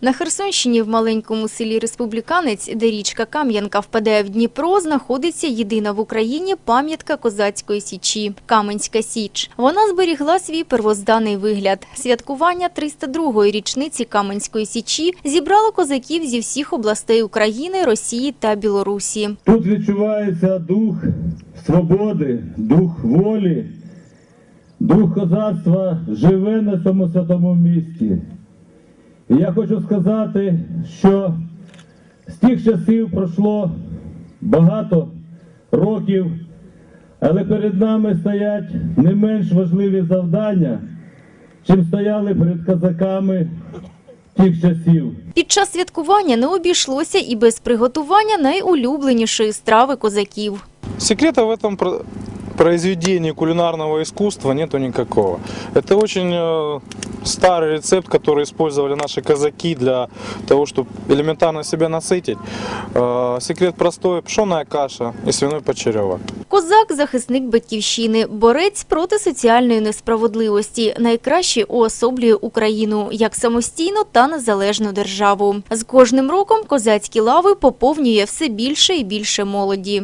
На Херсонщині в маленькому селі Республіканець, де річка Кам'янка впадає в Дніпро, знаходиться єдина в Україні пам'ятка козацької січі – Каменська Січ. Вона зберігла свій первозданий вигляд. Святкування 302-ї річниці Каменської Січі зібрало козаків зі всіх областей України, Росії та Білорусі. Тут відчувається дух свободи, дух волі, дух козацтва живе на цьому святому місті. І я хочу сказати, що з тих часів пройшло багато років, але перед нами стоять не менш важливі завдання, чим стояли перед козаками тих часів. Під час святкування не обійшлося і без приготування найулюбленішої страви козаків. Секрета в этом про- произведении кулинарного искусства нету никакого. Это очень э, старый рецепт, который использовали наши казаки для того, чтобы элементарно себя насытить. Э, секрет простой – пшеная каша и свиной почеревок. Козак – захисник батьківщини, борець проти соціальної несправедливості, найкраще уособлює Україну як самостійну та незалежну державу. З кожним роком козацькі лави поповнює все більше і більше молоді.